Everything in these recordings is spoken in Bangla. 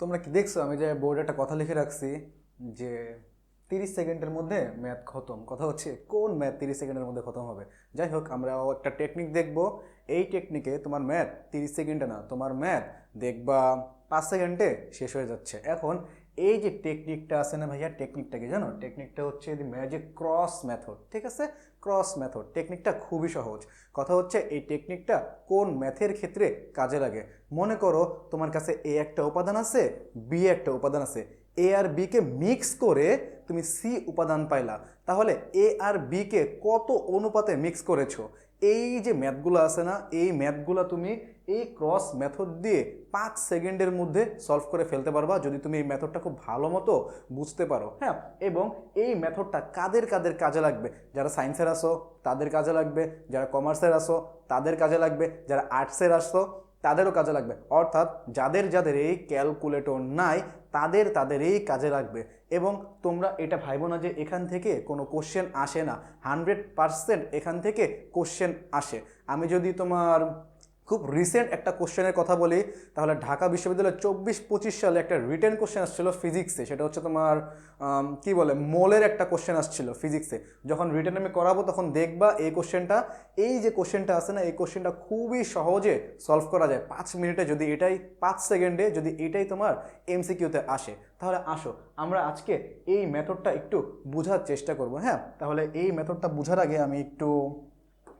তোমরা কি দেখছ? আমি যে বোর্ডে একটা কথা লিখে রাখছি যে তিরিশ সেকেন্ডের মধ্যে ম্যাথ খতম। কথা হচ্ছে কোন ম্যাথ তিরিশ সেকেন্ডের মধ্যে খতম হবে? যাই হোক, আমরা একটা টেকনিক দেখব। এই টেকনিকে তোমার ম্যাথ তিরিশ সেকেন্ডে না, তোমার ম্যাথ দেখবা পাঁচ সেকেন্ডে শেষ হয়ে যাচ্ছে। এখন এই যে টেকনিকটা আছে না ভাইয়া টেকনিকটা কি জানো? টেকনিকটা হচ্ছে দি ম্যাজিক ক্রস মেথড ঠিক আছে? ক্রস মেথড টেকনিকটা খুবই সহজ। কথা হচ্ছে, এই টেকনিকটা কোন ম্যাথের ক্ষেত্রে কাজে লাগে? মনে করো, তোমার কাছে এ একটা উপাদান আছে বি একটা উপাদান আছে। এ আর বিকে মিক্স করে তুমি সি উপাদান পাইলা। তাহলে এ আর বিকে কত অনুপাতে মিক্স করেছ? এই যে ম্যাথগুলো আছে না, এই ম্যাথগুলো তুমি এই ক্রস মেথড দিয়ে পাঁচ সেকেন্ডের মধ্যে সলভ করে ফেলতে পারবা যদি তুমি এই মেথডটা খুব ভালো মতো বুঝতে পারো হ্যাঁ? এবং এই মেথডটা কাদের কাদের কাজে লাগবে? যারা সায়েন্সের আসো, তাদের কাজে লাগবে। যারা কমার্সের আসো, তাদের কাজে লাগবে। যারা আর্টসের আসো, তাদেরও কাজে লাগবে। অর্থাৎ যাদের যাদের এই ক্যালকুলেটর নাই, তাদের তাদের এই কাজে লাগবে। এবং তোমরা এটা ভাইবো না যে এখান থেকে কোনো কোশ্চেন আসে না। হান্ড্রেড পারসেন্ট এখান থেকে কোশ্চেন আসে। আমি যদি তোমার খুব রিসেন্ট একটা কোশ্চেনের কথা বলি, তাহলে ঢাকা বিশ্ববিদ্যালয়ের চব্বিশ পঁচিশ সালে একটা রিটেন কোশ্চেন আসছিল ফিজিক্সে সেটা হচ্ছে তোমার কি বলে, মোলের একটা কোশ্চেন আসছিল ফিজিক্সে যখন রিটেন আমি করাবো তখন দেখবা এই কোশ্চেনটা এই যে কোশ্চেনটা আছে না, এই কোশ্চেনটা খুবই সহজে সলভ করা যায়। পাঁচ মিনিটে যদি এটাই, পাঁচ সেকেন্ডে যদি এটাই তোমার এমসিকিউতে আসে। তাহলে আসো, আমরা আজকে এই মেথডটা একটু বোঝার চেষ্টা করব হ্যাঁ? তাহলে এই মেথডটা বোঝার আগে আমি একটু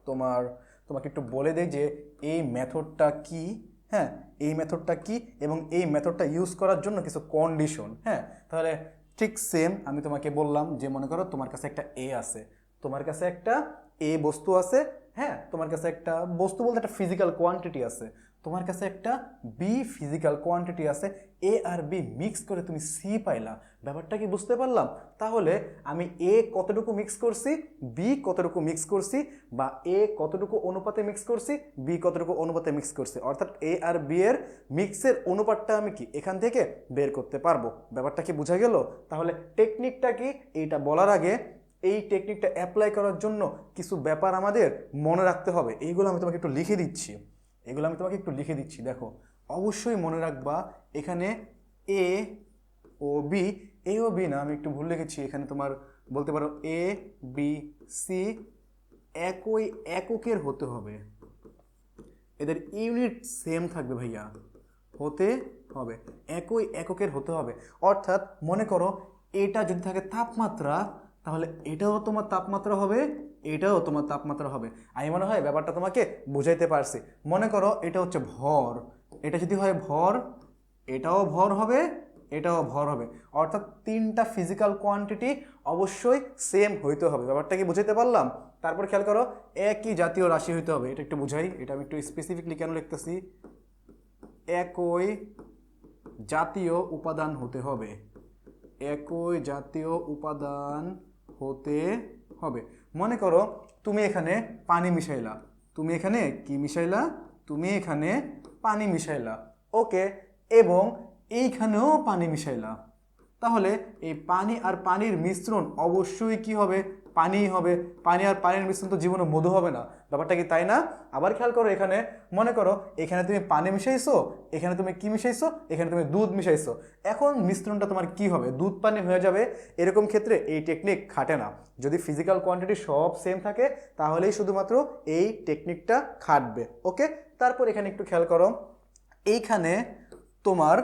তোমার তোমাকে একটু বলে দেয় যে এই মেথডটা কি হ্যাঁ এই মেথডটা কি এবং এই মেথডটা ইউজ করার জন্য কিছু কন্ডিশন হ্যাঁ তাহলে ঠিক সেম আমি তোমাকে বললাম যে মনে করো তোমার কাছে একটা এ আছে, তোমার কাছে একটা এ বস্তু আছে হ্যাঁ তোমার কাছে একটা বস্তু বলতে একটা ফিজিক্যাল কোয়ান্টিটি আছে তোমার কাছে একটা বি ফিজিক্যাল কোয়ান্টিটি আছে এ আর বি মিক্স করে তুমি সি পাইলা। ব্যাপারটা কি বুঝতে পারলাম? তাহলে আমি এ কতটুকু মিক্স করছি বি কতটুকু মিক্স করছি, বা এ কতটুকু অনুপাতে মিক্স করছি বি কতটুকু অনুপাতে মিক্স করছি। অর্থাৎ এ আর বি এর মিক্সের অনুপাতটা আমি কি এখান থেকে বের করতে পারব? ব্যাপারটা কি বোঝা গেল? তাহলে টেকনিকটা কি? এইটা বলার আগে এই টেকনিকটা অ্যাপ্লাই করার জন্য কিছু ব্যাপার আমাদের মনে রাখতে হবে। এইগুলো আমি তোমাকে একটু লিখে দিচ্ছি। এগুলো আমি তোমাকে একটু লিখে দিচ্ছি, দেখো। অবশ্যই মনে রাখবা, এখানে এ ও বি এ ও বি না, আমি একটু ভুল লিখেছি, এখানে তোমার বলতে পারো এ বি সি একই এককের হতে হবে। এদের ইউনিট সেম থাকবে ভাইয়া, হতে হবে, একই এককের হতে হবে। অর্থাৎ মনে করো, এটা যদি থাকে তাপমাত্রা, তাহলে এটাও তোমার তাপমাত্রা হবে এটাও তোমার তাপমাত্রা হবে। আমি মনে হয় ব্যাপারটা তোমাকে বুঝাইতে পারছি। মনে করো এটা হচ্ছে ভর। এটা যদি হয় ভর, এটাও ভর হবে, এটাও ভর হবে। অর্থাৎ তিনটা ফিজিক্যাল কোয়ান্টিটি অবশ্যই সেম হইতে হবে। ব্যাপারটা কি বুঝাইতে পারলাম? তারপর খেয়াল করো, একই জাতীয় রাশি হইতে হবে। এটা একটু বুঝাই। এটা আমি একটু স্পেসিফিকলি কেন লিখতেছি? একই জাতীয় উপাদান হতে হবে। একই জাতীয় উপাদান হতে হবে। মনে করো তুমি এখানে পানি মিশাইলা। তুমি এখানে কি মিশাইলা? তুমি এখানে পানি মিশাইলা। ওকে, এবং এইখানেও পানি মিশাইলা। তাহলে এই পানি আর পানির মিশ্রণ অবশ্যই কি হবে? পানিই হবে, পানি আর পানির মিশ্রণ তো জীবনে মধু হবে না। ব্যাপারটা কি তাই না? আবার খেয়াল করো এখানে, মনে করো, এখানে তুমি পানি মিশাইছো, এখানে তুমি কি মিশাইছো, এখানে তুমি দুধ মিশাইছো। এখন মিশ্রণটা তোমার কি হবে? দুধ পানি হয়ে যাবে, এরকম ক্ষেত্রে এই টেকনিক খাটে না। যদি ফিজিক্যাল কোয়ান্টিটি সব সেম থাকে, তাহলেই শুধুমাত্র এই টেকনিকটা খাটবে। ওকে তারপর এখানে একটু খেয়াল করো, এইখানে তোমার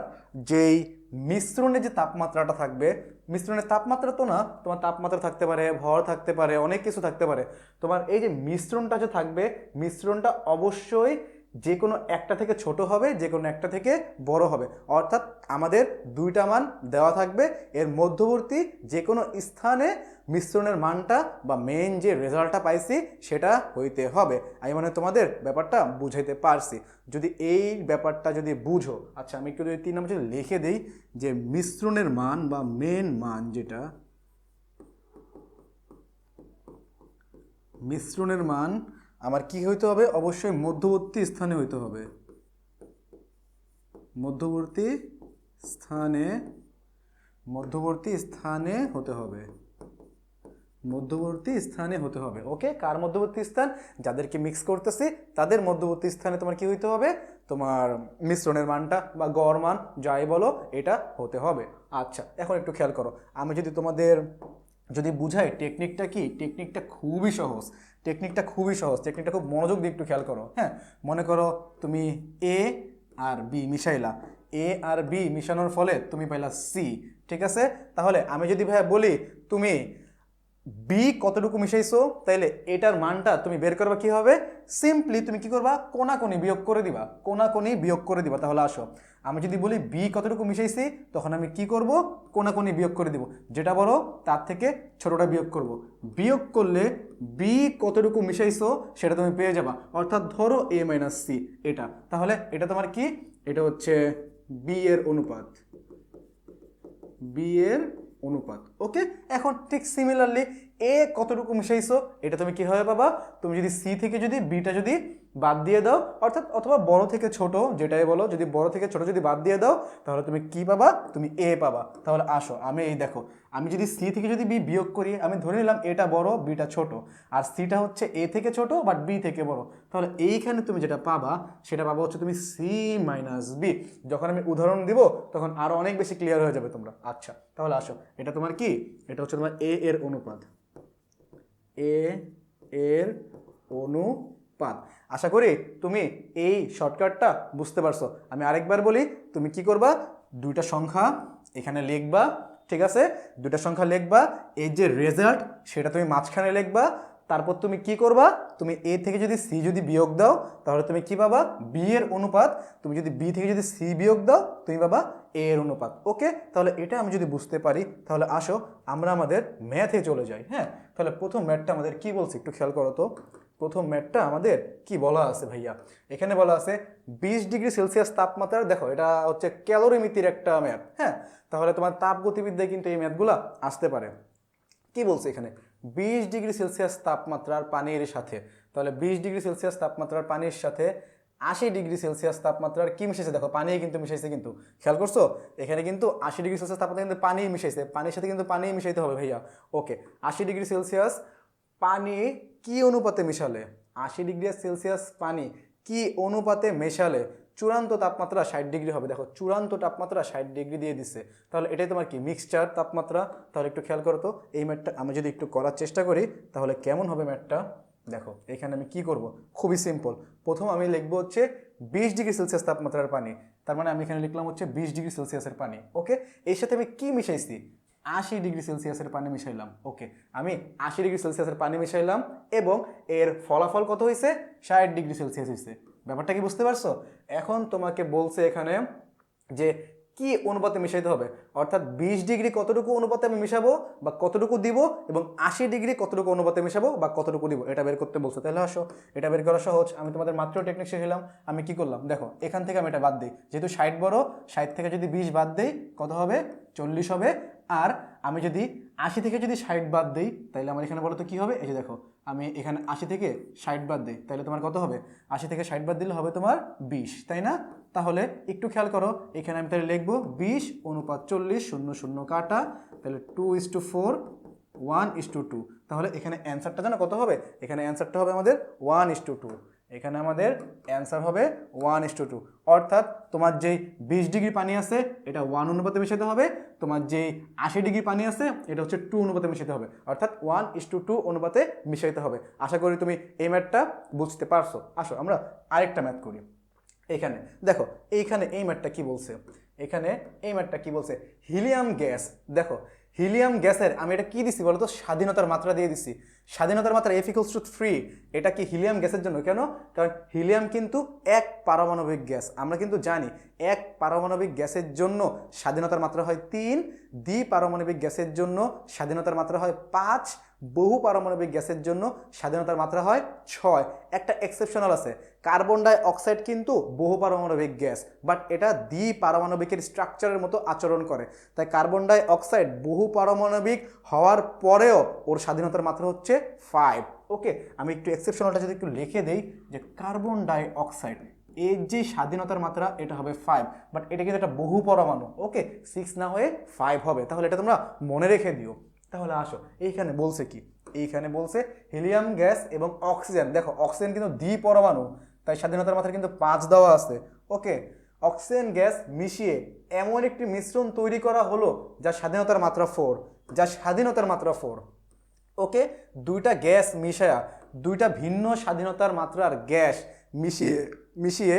যেই মিশ্রণে যে তাপমাত্রাটা থাকবে, মিশ্রণের তাপমাত্রা তো না, তোমার তাপমাত্রা থাকতে পারে, ভর থাকতে পারে, অনেক কিছু থাকতে পারে। তোমার এই যে মিশ্রণটা যে থাকবে, মিশ্রণটা অবশ্যই যে কোনো একটা থেকে ছোট হবে যে কোনো একটা থেকে বড় হবে। অর্থাৎ আমাদের দুইটা মান দেওয়া থাকবে। এর মধ্যবর্তী যে কোনো স্থানে মিশ্রণের মানটা বা মেইন যে রেজাল্টটা পাইছি, সেটা হইতে হবে। আমি মানে তোমাদের ব্যাপারটা বুঝাইতে পারছি। যদি এই ব্যাপারটা যদি বুঝো আচ্ছা আমি একটু যদি তিন নম্বর লিখে দিই যে মিশ্রণের মান বা মেন মান যেটা, মিশ্রণের মান আমার কি হইতে হবে? অবশ্যই মধ্যবর্তী স্থানে হইতে হবে। মধ্যবর্তী স্থানে মধ্যবর্তী স্থানে হতে হবে। মধ্যবর্তী স্থানে হতে হবে। ওকে কার মধ্যবর্তী স্থান? যাদেরকে মিক্স করতেছি, তাদের মধ্যবর্তী স্থানে তোমার কি হইতে হবে? তোমার মিশ্রণের মানটা বা গড় মান, যাই বলো, এটা হতে হবে। আচ্ছা এখন একটু খেয়াল করো। আমি যদি তোমাদের যদি বুঝাই টেকনিকটা কি? টেকনিকটা খুবই সহজ। টেকনিকটা খুবই সহজ। টেকনিকটা খুব মনোযোগ দিয়ে একটু খেয়াল করো হ্যাঁ? মনে করো তুমি এ আর বি মিশাইলা। এ আর বি মিশানোর ফলে তুমি পাইলা সি ঠিক আছে? তাহলে আমি যদি ভাইয়া বলি, তুমি বি কতটুকু মিশাইছো? তাইলে এটার মানটা তুমি বের করবা কি হবে? সিম্পলি তুমি কি করবা? কোনাকুনি বিয়োগ করে দিবা। কোনাকুনি বিয়োগ করে দিবা। তাহলে আসো। আমি যদি বলি বি কতটুকু মিশাইছি, তখন আমি কি করব? কোনাকুনি বিয়োগ করে দিব। যেটা বড়, তার থেকে ছোটটা বিয়োগ করব। বিয়োগ করলে বি কতটুকু মিশাইছো, সেটা তুমি পেয়ে যাবা। অর্থাৎ ধরো এ মাইনাস সি এটা। তাহলে এটা তোমার কি? এটা হচ্ছে বি এর অনুপাত। বি এর অনুপাত ওকে এখন ঠিক সিমিলারলি এ কতটুকু মিশাইছো, এটা তুমি কীভাবে পাবা? তুমি যদি সি থেকে যদি বিটা যদি বাদ দিয়ে দাও, অর্থাৎ অথবা বড় থেকে ছোট যেটাই বলো, যদি বড় থেকে ছোট যদি বাদ দিয়ে দাও, তাহলে তুমি কি পাবা? তুমি এ পাবা। তাহলে আসো, আমি এই দেখো, আমি যদি সি থেকে যদি বি বিয়োগ করি, আমি ধরে নিলাম এটা বড় বিটা ছোট, আর সিটা হচ্ছে এ থেকে ছোট বাট বি থেকে বড়। তাহলে এইখানে তুমি যেটা পাবা, সেটা পাবা হচ্ছে তুমি সি মাইনাস বি যখন আমি উদাহরণ দিব, তখন আরও অনেক বেশি ক্লিয়ার হয়ে যাবে তোমরা। আচ্ছা তাহলে আসো, এটা তোমার কি? এটা হচ্ছে তোমার এ এর অনুপাত। এ এর অনুপাত আশা করি তুমি এই শর্টকাটটা বুঝতে পারছ। আমি আরেকবার বলি, তুমি কি করবা? দুইটা সংখ্যা এখানে লিখবা, ঠিক আছে? দুইটা সংখ্যা লিখবা, এই যে রেজাল্ট সেটা তুমি মাঝখানে লিখবা। তারপর তুমি কি করবা? তুমি এ থেকে যদি সি যদি বিয়োগ দাও, তাহলে তুমি কি পাবা? বি এর অনুপাত। তুমি যদি বি থেকে যদি সি বিয়োগ দাও, তুমি পাবা এ এর অনুপাত। ওকে? তাহলে এটা আমি যদি বুঝতে পারি, তাহলে আসো, আমরা আমাদের ম্যাথে চলে যাই হ্যাঁ? তাহলে প্রথম ম্যাথটা আমাদের কি বলছি একটু খেয়াল করো তো। প্রথম ম্যাথটা আমাদের কি বলা আছে ভাইয়া? এখানে বলা আছে বিশ ডিগ্রি সেলসিয়াস তাপমাত্রা, দেখো এটা হচ্ছে ক্যালোরিমিতির একটা ম্যাথ হ্যাঁ? তাহলে তোমার তাপ গতিবিদ্যায় কিন্তু এই ম্যাথগুলা আসতে পারে। কি বলছে এখানে? বিশ ডিগ্রি সেলসিয়াস তাপমাত্রার পানির সাথে, তাহলে বিশ ডিগ্রি সেলসিয়াস তাপমাত্রার পানির সাথে আশি ডিগ্রি সেলসিয়াস তাপমাত্রার কি মিশাইছে? দেখো পানি কিন্তু মিশাইছে কিন্তু। খেয়াল করছ? এখানে কিন্তু আশি ডিগ্রি সেলসিয়াস তাপমাত্রা কিন্তু পানি মিশাইছে। পানির সাথে কিন্তু পানি মিশাইতে হবে ভাইয়া। ওকে, আশি ডিগ্রি সেলসিয়াস পানি কি অনুপাতে মিশালে? আশি ডিগ্রি সেলসিয়াস পানি কি অনুপাতে মেশালে? চূড়ান্ত তাপমাত্রা ষাট ডিগ্রি হবে। দেখো, চূড়ান্ত তাপমাত্রা ষাট ডিগ্রি দিয়ে দিচ্ছে তাহলে এটাই তোমার কি? মিক্সচার তাপমাত্রা। তাহলে একটু খেয়াল করো তো, এই ম্যাটটা আমি যদি একটু করার চেষ্টা করি, তাহলে কেমন হবে ম্যাটটা? দেখো, এখানে আমি কি করব? খুবই সিম্পল প্রথম আমি লিখব হচ্ছে বিশ ডিগ্রি সেলসিয়াস তাপমাত্রার পানি। তার মানে আমি এখানে লিখলাম হচ্ছে বিশ ডিগ্রি সেলসিয়াসের পানি। ওকে? এর সাথে আমি কি মিশাইছি? আশি ডিগ্রি সেলসিয়াসের পানি মিশাইলাম। ওকে, আমি আশি ডিগ্রি সেলসিয়াসের পানি মিশাইলাম এবং এর ফলাফল কত হয়েছে ষাট ডিগ্রি সেলসিয়াস হয়েছে ব্যাপারটা কি বুঝতে পারছ? এখন তোমাকে বলছে এখানে যে কি অনুপাতে মিশাইতে হবে? অর্থাৎ বিশ ডিগ্রি কতটুকু অনুপাতে আমি মিশাবো বা কতটুকু দিব এবং আশি ডিগ্রি কতটুকু অনুপাতে মিশাবো বা কতটুকু দিব? এটা বের করতে বলছো। তাহলে আসো, এটা বের করা সহজ। আমি তোমাদের মাত্র টেকনিক শিখলাম আমি কি করলাম? দেখো, এখান থেকে আমি এটা বাদ দিই। যেহেতু ষাট বড়, ষাট থেকে যদি বিশ বাদ দিই, কত হবে? চল্লিশ হবে। আর আমি যদি আশি থেকে যদি ষাট বাদ দিই তাহলে আমার এখানে বলো তো কী হবে? এই যে দেখো, আমি এখানে আশি থেকে ষাট বাদ দিই তাহলে তোমার কত হবে? আশি থেকে ষাট বাদ দিলে হবে তোমার বিশ, তাই না? তাহলে একটু খেয়াল করো, এখানে আমি তাহলে লিখব বিশ অনুপাত চল্লিশ শূন্য শূন্য কাটা, তাহলে two is to four one is to two তাহলে এখানে অ্যান্সারটা জানো কত হবে? এখানে অ্যান্সারটা হবে আমাদের ওয়ান ইস টু টু এখানে আমাদের অ্যান্সার হবে ওয়ান ইস টু টু অর্থাৎ তোমার যেই বিশ ডিগ্রি পানি আছে, এটা ওয়ান অনুপাতে মিশাতে হবে। তোমার যেই আশি ডিগ্রি পানি আছে, এটা হচ্ছে টু অনুপাতে মিশাতে হবে। অর্থাৎ ওয়ান ইস টু টু অনুপাতে মিশাইতে হবে। আশা করি তুমি এই ম্যাথটা বুঝতে পারছ। আসো, আমরা আরেকটা ম্যাথ করি। এখানে, দেখো, এইখানে এই ম্যাটটা কি বলছে? এখানে এই ম্যাটটা কি বলছে? হিলিয়াম গ্যাস দেখো হিলিয়াম গ্যাসের, আমি এটা কি দিছি বলতো? স্বাধীনতার মাত্রা দিয়ে দিছি। স্বাধীনতার মাত্রা এফিকলস টু থ্রি এটা কি হিলিয়াম গ্যাসের জন্য? কেন? কারণ হিলিয়াম কিন্তু এক পারমাণবিক গ্যাস। আমরা কিন্তু জানি, এক পারমাণবিক গ্যাসের জন্য স্বাধীনতার মাত্রা হয় তিন, দ্বি পারমাণবিক গ্যাসের জন্য স্বাধীনতার মাত্রা হয় পাঁচ বহু পারমাণবিক গ্যাসের জন্য স্বাধীনতার মাত্রা হয় ছয়। একটা এক্সেপশনাল আছে। কার্বন ডাই অক্সাইড কিন্তু বহু পারমাণবিক গ্যাস বাট এটা দ্বি পারমাণবিকের স্ট্রাকচারের মতো আচরণ করে। তাই কার্বন ডাই অক্সাইড বহু পারমাণবিক হওয়ার পরেও ওর স্বাধীনতার মাত্রা হচ্ছে ফাইভ ওকে আমি একটু এক্সেপশনালটা যদি একটু লিখে দেই, যে কার্বন ডাই অক্সাইড এর যে স্বাধীনতার মাত্রা, এটা হবে ফাইভ বাট এটা কিন্তু একটা বহু পরমাণু। ওকে সিক্স না হয়ে ফাইভ হবে। তাহলে এটা তোমরা মনে রেখে দিও। তাহলে আসো, এইখানে বলছে কি? এইখানে বলছে হিলিয়াম গ্যাস এবং অক্সিজেন দেখো অক্সিজেন কিন্তু দ্বি পরমাণু, তাই স্বাধীনতার মাত্রা কিন্তু পাঁচ দেওয়া আছে। ওকে অক্সিজেন গ্যাস মিশিয়ে এমন একটি মিশ্রণ তৈরি করা হলো, যা স্বাধীনতার মাত্রা ফোর যা স্বাধীনতার মাত্রা ফোর ওকে, দুইটা গ্যাস মিশায়া, দুইটা ভিন্ন স্বাধীনতার মাত্রার গ্যাস মিশিয়ে মিশিয়ে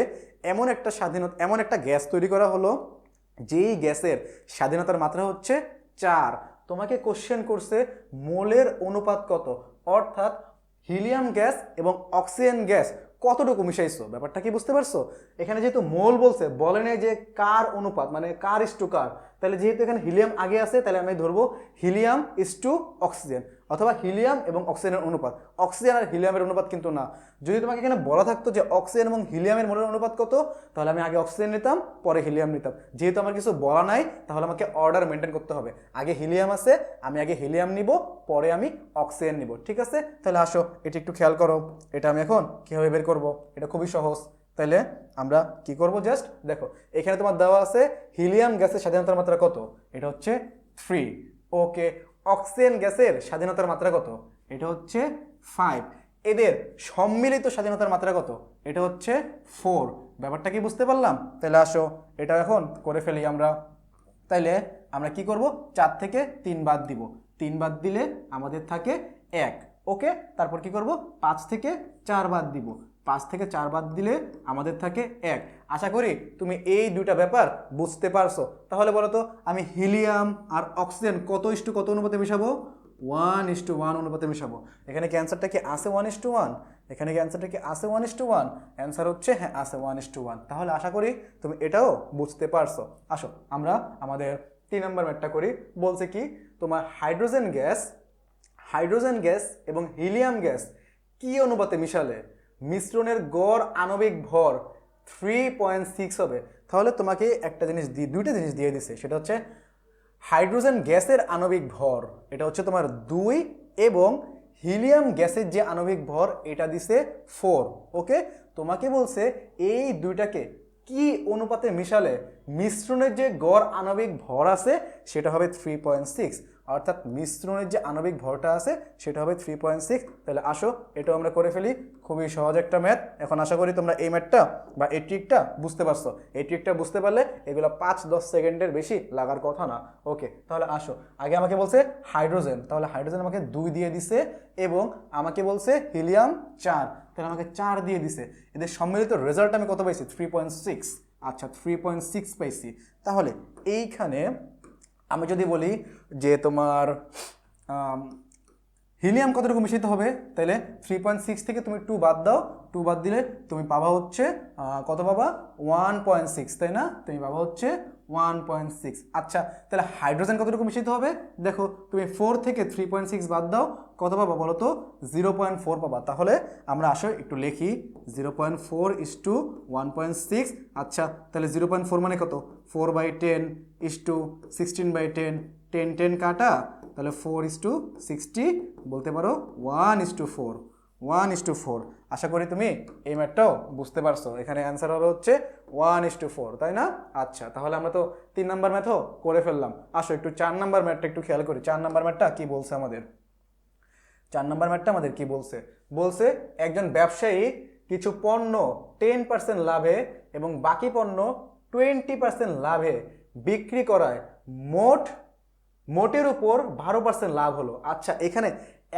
এমন একটা স্বাধীনতা, এমন একটা গ্যাস তৈরি করা হলো, যেই গ্যাসের স্বাধীনতার মাত্রা হচ্ছে চার। তোমাকে কোশ্চেন করছে মোলের অনুপাত কত? অর্থাৎ হিলিয়াম গ্যাস এবং অক্সিজেন গ্যাস কতটুকু মিশাইছো? ব্যাপারটা কি বুঝতে পারছ? এখানে যেহেতু মোল বলছে, বলে যে কার অনুপাত মানে কার ইস টু কার তাহলে যেহেতু এখানে হিলিয়াম আগে আছে, তাহলে আমি ধরবো হিলিয়াম ইস টু অক্সিজেন অথবা হিলিয়াম এবং অক্সিজেনের অনুপাত। অক্সিজেন আর হিলিয়ামের অনুপাত কিন্তু না। যদি তোমাকে এখানে বলা থাকতো যে অক্সিজেন এবং হিলিয়ামের মোলের অনুপাত কত, তাহলে আমি আগে অক্সিজেন নিতাম, পরে হিলিয়াম নিতাম। যেহেতু আমার কিছু বলা নাই, তাহলে আমাকে অর্ডার মেনটেন করতে হবে। আগে হিলিয়াম আছে, আমি আগে হিলিয়াম নিব, পরে আমি অক্সিজেন নিব। ঠিক আছে? তাহলে আসো, এটি একটু খেয়াল করো। এটা আমি এখন কীভাবে বের করব? এটা খুবই সহজ। তাহলে আমরা কি করব? জাস্ট দেখো, এখানে তোমার দেওয়া আছে হিলিয়াম গ্যাসের স্বাধীনতার মাত্রা কত? এটা হচ্ছে থ্রি ওকে অক্সিজেন গ্যাসের স্বাধীনতার মাত্রা কত? এটা হচ্ছে ফাইভ এদের সম্মিলিত স্বাধীনতার মাত্রা কত? এটা হচ্ছে ফোর ব্যাপারটা কি বুঝতে পারলাম? তাহলে আসো, এটা এখন করে ফেলি আমরা। তাইলে আমরা কি করব? চার থেকে তিন বাদ দিব। তিন বাদ দিলে আমাদের থাকে এক। ওকে তারপর কি করব? পাঁচ থেকে চার বাদ দিব। পাঁচ থেকে চার বাদ দিলে আমাদের থাকে এক। আশা করি তুমি এই দুইটা ব্যাপার বুঝতে পারছ। তাহলে বলো তো, আমি হিলিয়াম আর অক্সিজেন কত ইস্টু কত অনুপাতে মিশাবো? ওয়ান ইস টু ওয়ান অনুপাতে মিশাবো। এখানে কি অ্যান্সারটা কি আসে ওয়ান ইস টু ওয়ান এখানে কি অ্যান্সারটা কি আসে one is to one answer হচ্ছে হ্যাঁ আসে ওয়ান ইস টু ওয়ান তাহলে আশা করি তুমি এটাও বুঝতে পারছ। আসো, আমরা আমাদের তিন নম্বর ম্যাটটা করি। বলছে কি, তোমার হাইড্রোজেন গ্যাস হাইড্রোজেন গ্যাস এবং হিলিয়াম গ্যাস কী অনুপাতে মিশালে? মিশ্রণের গড় আণবিক ভর থ্রি পয়েন্ট সিক্স হবে। তাহলে তোমাকে একটা জিনিস দিয়ে দুইটা জিনিস দিয়ে দিছে। সেটা হচ্ছে হাইড্রোজেন গ্যাসের আণবিক ভর। এটা হচ্ছে তোমার দুই এবং হিলিয়াম গ্যাসের যে আণবিক ভর, এটা দিছে ফোর ওকে? তোমাকে বলছে এই দুইটাকে কি অনুপাতে মিশালে মিশ্রণের যে গড় আণবিক ভর আছে, সেটা হবে থ্রি পয়েন্ট সিক্স অর্থাৎ মিশ্রণের যে আণবিক ভরটা আছে, সেটা হবে থ্রি পয়েন্ট সিক্স তাহলে আসো, এটাও আমরা করে ফেলি। খুবই সহজ একটা ম্যাথ এখন আশা করি তোমরা এই ম্যাথটা বা এই ট্রিকটা বুঝতে পারছ। এই ট্রিকটা বুঝতে পারলে এগুলো পাঁচ দশ সেকেন্ডের বেশি লাগার কথা না। ওকে তাহলে আসো। আগে আমাকে বলছে হাইড্রোজেন তাহলে হাইড্রোজেন আমাকে দুই দিয়ে দিছে এবং আমাকে বলছে হিলিয়াম চার। তাহলে আমাকে চার দিয়ে দিছে। এদের সম্মিলিত রেজাল্ট আমি কত পাইছি? থ্রি পয়েন্ট সিক্স আচ্ছা থ্রি পয়েন্ট সিক্স পাইছি। তাহলে এইখানে আমি যদি বলি যে তোমার হিলিয়াম কতটুকু মিশ্রিত হবে? তাহলে থ্রি পয়েন্ট সিক্স থেকে তুমি টু বাদ দাও। টু বাদ দিলে তুমি পাবা হচ্ছে কত পাবা? ওয়ান পয়েন্ট সিক্স তাই না? তুমি পাবা হচ্ছে ওয়ান পয়েন্ট সিক্স আচ্ছা তাহলে হাইড্রোজেন কতটুকু মিশিত হবে? দেখো, তুমি ফোর থেকে থ্রি পয়েন্ট সিক্স বাদ দাও। কত পাবা বলো তো? জিরো পয়েন্ট ফোর পাবা। তাহলে আমরা আসো, একটু লিখি। Zero point four is to one point six আচ্ছা তাহলে জিরো পয়েন্ট ফোর মানে কত? Four by ten is to sixteen by ten ten ten কাটা। তাহলে ফোর ইস টু সিক্সটি বলতে পারো one is to four one is to four আশা করি তুমি এই ম্যাথটাও বুঝতে পারছ। এখানে অ্যান্সার হবে হচ্ছে ওয়ান ইস টু ফোর, তাই না? আচ্ছা তাহলে আমরা তো তিন নাম্বার ম্যাথও করে ফেললাম। আসো, একটু চার নাম্বার ম্যাথটা একটু খেয়াল করি। চার নাম্বার ম্যাথটা কি বলছে আমাদের? চার নাম্বার ম্যাথটা আমাদের কি বলছে? বলছে একজন ব্যবসায়ী কিছু পণ্য টেন পার্সেন্ট লাভে এবং বাকি পণ্য টোয়েন্টি পার্সেন্ট লাভে বিক্রি করায় মোট, মোটের উপর বারো পার্সেন্ট লাভ হলো। আচ্ছা এখানে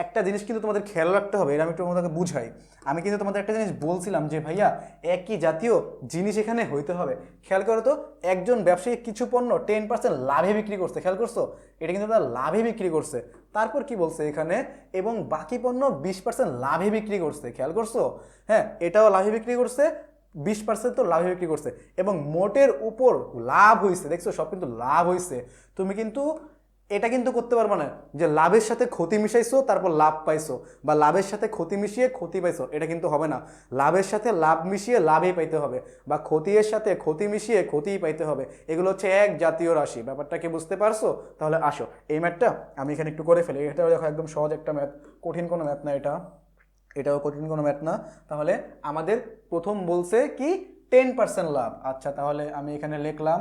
একটা জিনিস কিন্তু তোমাদের খেয়াল রাখতে হবে, এটা আমি একটু তোমাদেরকে বুঝাই। আমি কিন্তু তোমাদের একটা জিনিস বলছিলাম যে, ভাইয়া, একই জাতীয় জিনিস এখানে হইতে হবে। খেয়াল করো তো, একজন ব্যবসায়ী কিছু পণ্য টেন পার্সেন্ট লাভে বিক্রি করছে, খেয়াল করছ? এটা কিন্তু তারা লাভে বিক্রি করছে। তারপর কি বলছে এখানে? এবং বাকি পণ্য বিশ পার্সেন্ট লাভে বিক্রি করছে, খেয়াল করছ? হ্যাঁ এটাও লাভে বিক্রি করছে, বিশ পার্সেন্ট তো লাভে বিক্রি করছে। এবং মোটের উপর লাভ হয়েছে দেখছ? সব কিন্তু লাভ হয়েছে তুমি কিন্তু এটা কিন্তু করতে পারবে না। যে লাভের সাথে ক্ষতি মিশাইছো, তারপর লাভ পাইছো। বা লাভের সাথে ক্ষতি মিশিয়ে ক্ষতি পাইছো, এটা কিন্তু হবে না। লাভের সাথে লাভ মিশিয়ে লাভই পাইতে হবে। বা ক্ষতির সাথে ক্ষতি মিশিয়ে ক্ষতিই পাইতে হবে। এগুলো হচ্ছে এক জাতীয় রাশি। ব্যাপারটা কি বুঝতে পারছ? তাহলে আসো। এই ম্যাথটা আমি এখানে একটু করে ফেলি। এটা দেখো একদম সহজ একটা ম্যাথ কঠিন কোনো ম্যাথ না এটা। এটাও কঠিন কোনো ম্যাথ না। তাহলে আমাদের প্রথম বলছে কি? টেন পার্সেন্ট লাভ। আচ্ছা তাহলে আমি এখানে লিখলাম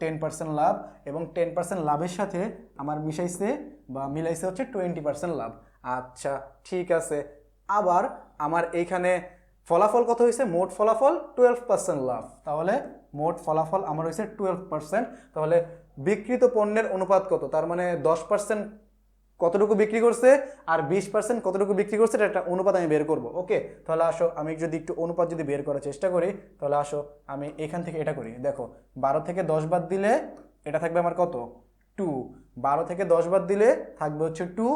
টেন পার্সেন্ট লাভ এবং টেন পার্সেন্ট লাভের সাথে আমার মিশাইছে বা মিলাইছে হচ্ছে টোয়েন্টি পার্সেন্ট লাভ। আচ্ছা ঠিক আছে। আবার আমার এইখানে ফলাফল কত হয়েছে? মোট ফলাফল টুয়েলভ পার্সেন্ট লাভ। তাহলে মোট ফলাফল আমার হয়েছে টুয়েলভ পার্সেন্ট তাহলে বিক্রিত পণ্যের অনুপাত কত? তার মানে দশ পার্সেন্ট কতটুকু বিক্রি করছে আর বিশ পার্সেন্ট কতটুকু বিক্রি করছে, এটা একটা অনুপাত আমি বের করব, ওকে? তাহলে আসো, আমি যদি একটু অনুপাত যদি বের করার চেষ্টা করি, তাহলে আসো, আমি এখান থেকে এটা করি, দেখো, বারো থেকে দশ বাদ দিলে এটা থাকবে আমার কত? টু। বারো থেকে দশ বাদ দিলে থাকবে হচ্ছে টু।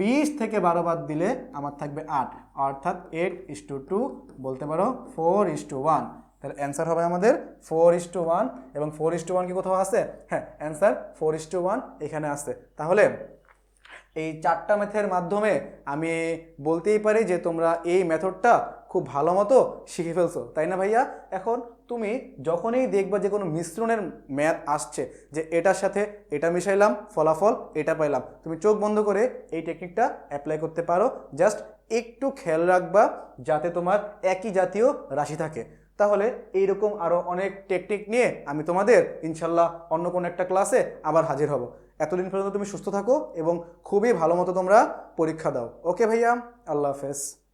বিশ থেকে বারো বাদ দিলে আমার থাকবে আট। অর্থাৎ এইট ইস টু টু বলতে পারো ফোর ইস টু ওয়ান তাহলে অ্যান্সার হবে আমাদের ফোর ইস টু ওয়ান এবং ফোর ইস টু ওয়ান কি কোথাও আছে? হ্যাঁ answer four is to one এখানে আছে। তাহলে এই চারটা মেথের মাধ্যমে আমি বলতেই পারি যে তোমরা এই মেথডটা খুব ভালো মতো শিখে ফেলছো, তাই না ভাইয়া? এখন তুমি যখনই দেখবা যে কোনো মিশ্রণের ম্যাথ আসছে, যে এটার সাথে এটা মিশাইলাম, ফলাফল এটা পাইলাম, তুমি চোখ বন্ধ করে এই টেকনিকটা অ্যাপ্লাই করতে পারো। জাস্ট একটু খেয়াল রাখবা যাতে তোমার একই জাতীয় রাশি থাকে। তাহলে এইরকম আরও অনেক টেকনিক নিয়ে আমি তোমাদের ইনশাল্লাহ অন্য কোনো একটা ক্লাসে আবার হাজির হব। এতদিন পর্যন্ত তুমি সুস্থ থাকো এবং খুবই ভালো মতো তোমরা পরীক্ষা দাও। ওকে ভাইয়া, আল্লাহ হাফেজ।